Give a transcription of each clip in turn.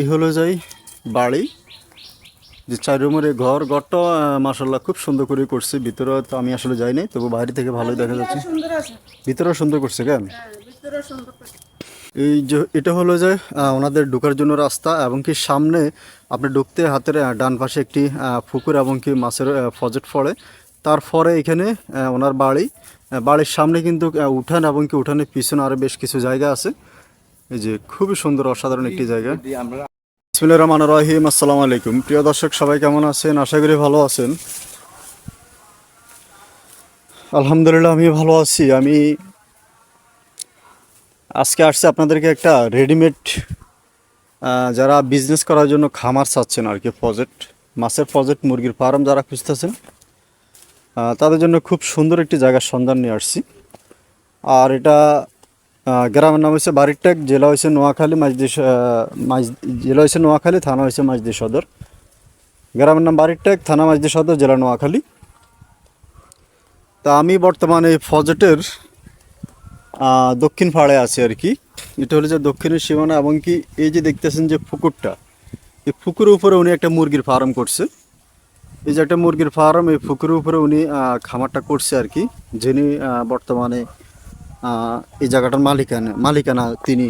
এই হলো যাই বাড়ি যে চার রুমের ঘর ঘরটা মাসাল্লাহ খুব সুন্দর করে করছে ভিতরে তো আমি আসলে যাই নাই, তবু বাইরে থেকে ভালোই দেখা যাচ্ছে। ভিতরেও সুন্দর করছে কেন ভিতরে। এই যে এটা হলো যে ওনাদের ঢোকার জন্য রাস্তা এবং কি সামনে আপনি ঢুকতে হাতের ডান পাশে একটি পুকুর এবং কি মাছের ফজেট পড়ে তারপরে এখানে ওনার বাড়ি বাড়ির সামনে কিন্তু উঠান এবং কি উঠানের পিছনে আরও বেশ কিছু জায়গা আছে। এই যে খুবই সুন্দর অসাধারণ একটি জায়গা। বিসমিল্লাহির রহমানির রহিম আসসালামু আলাইকুম। প্রিয় দর্শক সবাই কেমন আছেন? আশা করি ভালো আছেন। আলহামদুলিল্লাহ আমি ভালো আছি। আমি আজকে আসছে আপনাদেরকে একটা রেডিমেড যারা বিজনেস করার জন্য খামার চাচ্ছেন আর কি প্রজেক্ট মাছের প্রজেক্ট মুরগির ফার্ম যারা খুঁজতেছেন তাদের জন্য খুব সুন্দর একটি জায়গার সন্ধান নিয়ে আসছি। আর এটা গ্রামের নাম হচ্ছে বাড়িরটেক জেলা হয়েছে নোয়াখালী স- জেলা হয়েছে নোয়াখালী, থানা হয়েছে মাইজদি সদর। গ্রামের নাম বাড়িরটেক থানা মাইজদি সদর, জেলা নোয়াখালী। তা আমি বর্তমানে প্রজেক্টের দক্ষিণ পাড়ে আছি আর কি। এটা হলো যে দক্ষিণের সীমানা এবং কি এই যে দেখতেছেন যে পুকুরটা, এই পুকুরের উপরে উনি একটা মুরগির ফার্ম করছে। এই যে একটা মুরগির ফার্ম, এই পুকুরের উপরে উনি খামারটা করছে আর কি, যিনি বর্তমানে এই জায়গাটার মালিকানা মালিকানা তিনি।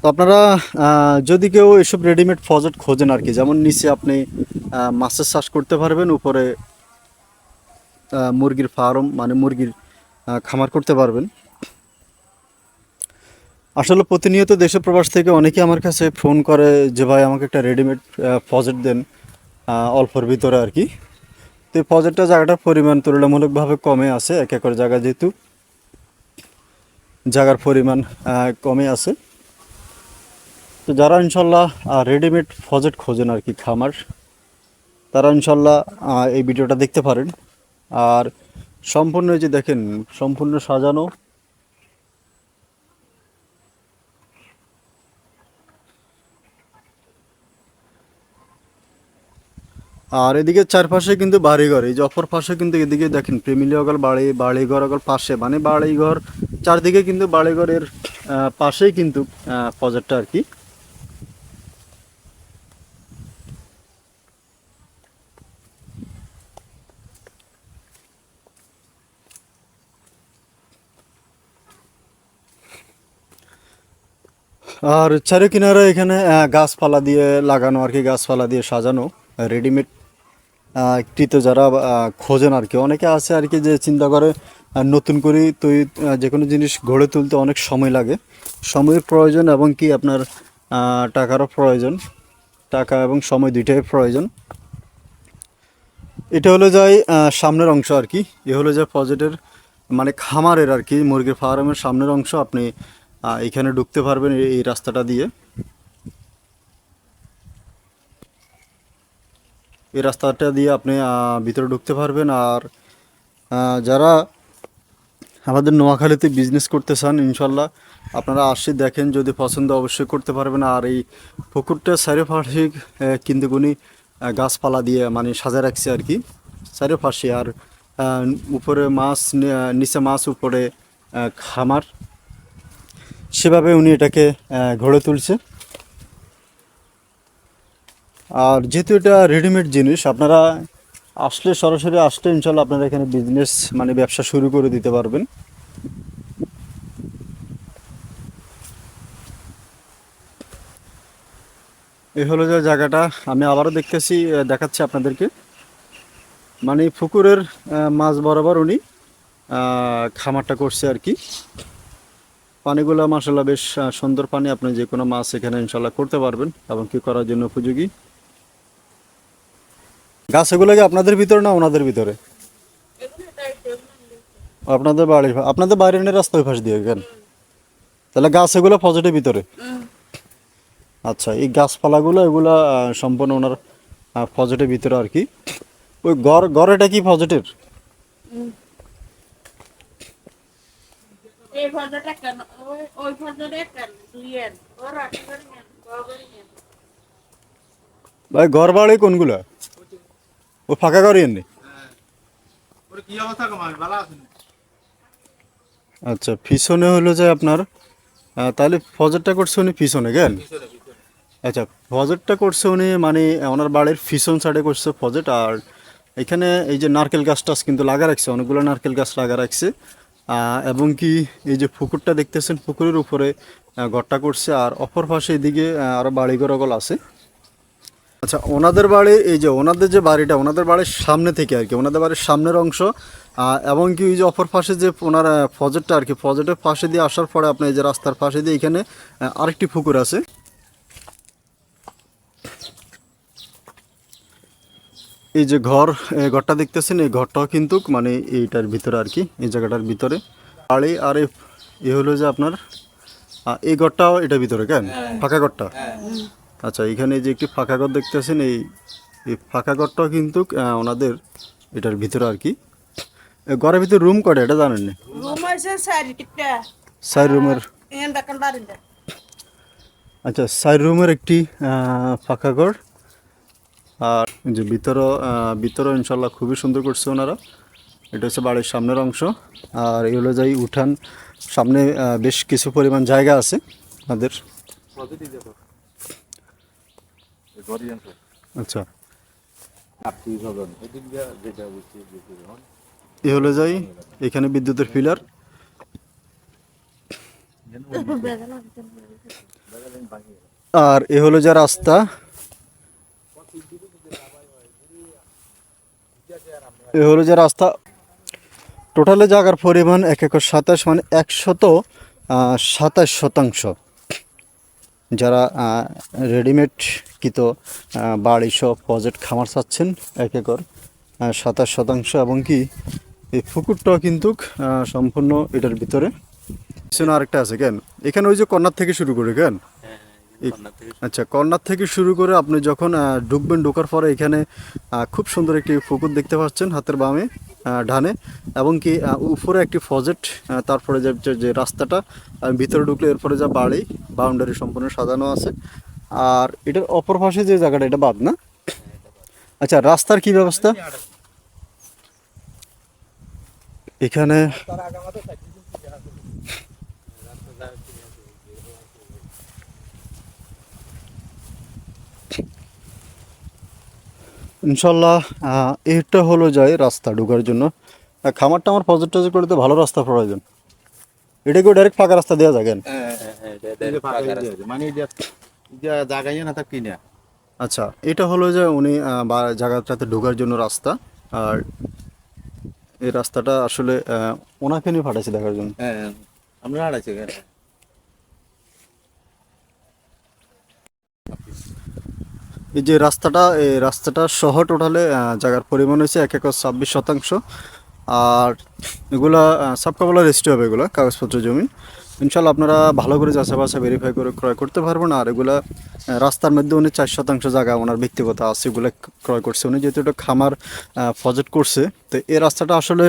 তো আপনারা যদি কেউ এসব রেডিমেড প্রজেক্ট খোঁজেন আর কি, যেমন নিচে আপনি মাছের চাষ করতে পারবেন, উপরে মুরগির ফার্ম মানে মুরগির খামার করতে পারবেন। আসলে প্রতিনিয়ত দেশে প্রবাস থেকে অনেকে আমার কাছে ফোন করে যে, ভাই, আমাকে একটা রেডিমেড প্রজেক্ট দেন। অল্পর ভিতরে আর কি। তো এই প্রজেক্টটা জায়গাটার পরিমাণ তুলনামূলকভাবে কমে আছে, এক একর জায়গা যেহেতু। জায়গার পরিমাণ কমে আছে। তো যারা ইনশাল্লাহ রেডিমেড ফজেট খোঁজেন আর কি খামার, তারা ইনশাল্লাহ এই ভিডিওটা দেখতে পারেন। আর সম্পূর্ণ যে দেখেন, সম্পূর্ণ সাজানো আর এদিকে চারপাশে কিন্তু বাড়িঘর। এই অপর পাশে কিন্তু এদিকে দেখেন ফ্যামিলি অগল, বাড়ি, বাড়িঘর অগল পাশে। মানে বাড়িঘর, চারদিকে কিন্তু বাড়িঘরের পাশেই কিন্তু প্রজেক্টটা আর কি। আর চারি কিনারে এখানে গাছপালা দিয়ে লাগানো আর কি, গাছপালা দিয়ে সাজানো রেডিমেড কৃত যারা খোঁজেন আর কি। অনেকে আছে আর কি যে চিন্তা করে নতুন করে তৈরি যে কোনো জিনিস গড়ে তুলতে অনেক সময় লাগে। সময়ের প্রয়োজন এবং কি আপনার টাকারও প্রয়োজন। টাকা এবং সময় দুইটাই প্রয়োজন। এটা হলো যাই সামনের অংশ আর কি। এ হলো যে প্রজেক্টের মানে খামারের আর কি, মুরগির ফার্মের সামনের অংশ। আপনি এখানে ঢুকতে পারবেন এই রাস্তাটা দিয়ে। এই রাস্তাটা দিয়ে আপনি ভিতরে ঢুকতে পারবেন। আর যারা আমাদের নোয়াখালীতে বিজনেস করতে চান, ইনশাল্লাহ আপনারা আসি দেখেন, যদি পছন্দ অবশ্যই করতে পারবেন। আর এই পুকুরটা চারিপাশে কিন্তু উনি গাছপালা দিয়ে মানে সাজায় রাখছে আর কি, চারিপাশে। আর উপরে মাছ নিচে মাছ, উপরে খামার। সেভাবে উনি এটাকে গড়ে তুলছে। আর যেহেতু এটা রেডিমেড জিনিস, আপনারা আসলে সরাসরি আসলে ইনশাল্লাহ আপনারা এখানে বিজনেস মানে ব্যবসা শুরু করে দিতে পারবেন। এই হলো যে জায়গাটা, আমি আবারও দেখতেছি দেখাচ্ছি আপনাদেরকে। মানে পুকুরের মাছ বরাবর উনি খামারটা করছে আর কি। পানিগুলো মাসাল্লাহ বেশ সুন্দর পানি আপনি যে কোনো মাছ এখানে ইনশাল্লাহ করতে পারবেন এবং কি করার জন্য উপযোগী। গাছ এগুলো কি আপনাদের ভিতরে না ওনাদের ভিতরে? আপনাদের বাড়ির আপনাদের বাইরের রাস্তা ওই পাশ দিয়ে কেন তাহলে গাছ এগুলো পজিটিভ ভিতরে? আচ্ছা এই গাছপালাগুলো এগুলো সম্পূর্ণ ওনার পজিটিভ ভিতরে আর কি। ওই ঘর ঘর এটা কি পজিটিভ এন বড় নেন ভাই ঘর বাড়ি কোনগুলো? ও ফাঁকা করি এমনি। ওর কি অবস্থা কমাল ভালো আছেন? আচ্ছা পিছনে হলো যে আপনার তাহলে ফজরটা করছে উনি পিছনে কেন আচ্ছা ফজরটা করছে উনি মানে ওনার বাড়ির পিছন সাইডে করছে ফজর আর এখানে এই যে নারকেল গাছ টাছ কিন্তু লাগা রাখছে অনেকগুলো নারকেল গাছ লাগা রাখছে এবং কি এই যে পুকুরটা দেখতেছেন পুকুরের উপরে ঘরটা করছে আর অপর পাশে এদিকে আরও আরও বাড়ি আছে। আচ্ছা ওনাদের বাড়ি এই যে ওনাদের যে বাড়িটা ওনাদের বাড়ির সামনে থেকে আর কি ওনাদের বাড়ির সামনের অংশ এবং কি ওই যে অপর পাশে যে ওনার আহ, ফজরটা আর কি ফজরের পাশে দিয়ে আসার পরে আপনার এই যে রাস্তার পাশে দিয়ে এখানে আরেকটি পুকুর আছে। এই যে ঘর ঘরটা দেখতেছেন এই ঘরটাও কিন্তু মানে এইটার ভিতরে আর কি এই জায়গাটার ভিতরে। বাড়ি আর এই এ হলো যে আপনার এই ঘরটাও এটার ভিতরে কেন? ফাঁকা ঘরটা? আচ্ছা এখানে যে একটি ফাঁকা ঘর দেখতেছেন এই এই ফাঁকা ঘরটাও কিন্তু ওনাদের এটার ভিতরে আর কি। ঘরের ভিতরে রুম কটা এটা জানেন না? সাইড রুমের আচ্ছা সাইড রুমের একটি ফাঁকা ঘর। আর যে ভিতরও আহ, ভিতরও ইনশাল্লাহ খুবই সুন্দর করছে ওনারা। এটা হচ্ছে বাড়ির সামনের অংশ। আর এগুলো যাই উঠান সামনে বেশ কিছু পরিমাণ জায়গা আছে আমাদের আনছো আচ্ছা। আপনি ভাবেন এদিক দিয়ে যেটা বুঝছি বুঝছি এ হলো যাই এখানে বিদ্যুতের পিলার আর এ হলো যা রাস্তা। এ হলো যে রাস্তা। টোটালে জায়গার পরিমাণ এক একর সাতাশ মানে একশত সাতাশ শতাংশ। যারা রেডিমেড কিত বাড়িসহ প্রজেক্ট খামার চাচ্ছেন, এক একর সাতাশ শতাংশ, এবং কি, এই পুকুরটাও কিন্তু সম্পূর্ণ এটার ভিতরে। আরেকটা আছে, কেন? এখানে ওই যে কর্নার থেকে শুরু করে, কেন? আচ্ছা কর্নার থেকে শুরু করে আপনি যখন ঢুকবেন ঢোকার পরে এখানে খুব সুন্দর একটি পুকুর দেখতে পাচ্ছেন হাতের বামে ডানে এবং কি উপরে একটি ফজেট তারপরে যে যে- যে রাস্তাটা ভিতরে ঢুকলে এরপরে যা বাড়ি বাউন্ডারি সম্পূর্ণ সাজানো আছে। আর এটার অপর পাশে যে জায়গাটা এটা বাদ না? আচ্ছা রাস্তার কি ব্যবস্থা? এখানে ইনশাল্লাহ এটা হলো যায় রাস্তা ঢোকার জন্য। খামারটা আমার পজিট টজিট করে তো ভালো রাস্তা প্রয়োজন। এটা কি ডাইরেক্ট ফাঁকা রাস্তা দেওয়া যাবেন এই যে ফাঁকা এই যে, মানে জায়গায় না থাকি না আচ্ছা এটা হলো যে উনি বা জায়গাটাতে ঢোকার জন্য রাস্তা। আর এই রাস্তাটা আসলে ওনাকে নিয়ে পাঠাইছি দেখার জন্য। হ্যাঁ আমরা হারাইছি এই যে রাস্তাটা এই রাস্তাটা সহ টোটালে জায়গার পরিমাণ হয়েছে এক একর ছাব্বিশ শতাংশ। আর এগুলা সাবকাবলা রেজিস্ট্রি হবে এগুলো কাগজপত্র জমি। ইনশাল্লাহ আপনারা ভালো করে বাছাই ভেরিফাই করে ক্রয় করতে পারবেন। আর এগুলা রাস্তার মধ্যে উনি চার শতাংশ জায়গা ওনার ব্যক্তিগত আছে এগুলো ক্রয় করছে। উনি যেহেতু এটা খামার প্রজেক্ট করছে তো এই রাস্তাটা আসলে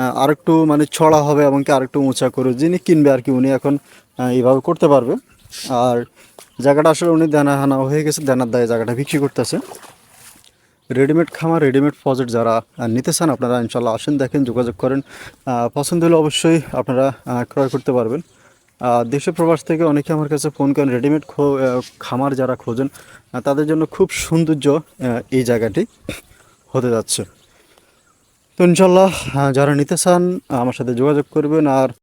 আহ, আরেকটু মানে ছড়া হবে এবং কি আরেকটু উঁচা করে যিনি কিনবে আর কি উনি এখন এইভাবে করতে পারবে। আর জায়গাটা আসলে উনি দেনা হানা হয়ে গেছে দেনার দায়ে জায়গাটা বিক্রি করতেছে। রেডিমেড খামার রেডিমেড প্রজেক্ট যারা নিতে চান আপনারা ইনশাল্লাহ আসেন দেখেন যোগাযোগ করেন। পছন্দ হলে অবশ্যই আপনারা ক্রয় করতে পারবেন। আহ, দেশে প্রবাস থেকে অনেকে আমার কাছে ফোন করেন রেডিমেড খামার যারা খোঁজেন তাদের জন্য খুব সৌন্দর্য এই জায়গাটি হতে যাচ্ছে। তো ইনশাল্লাহ যারা নিতে চান আমার সাথে যোগাযোগ করবেন আর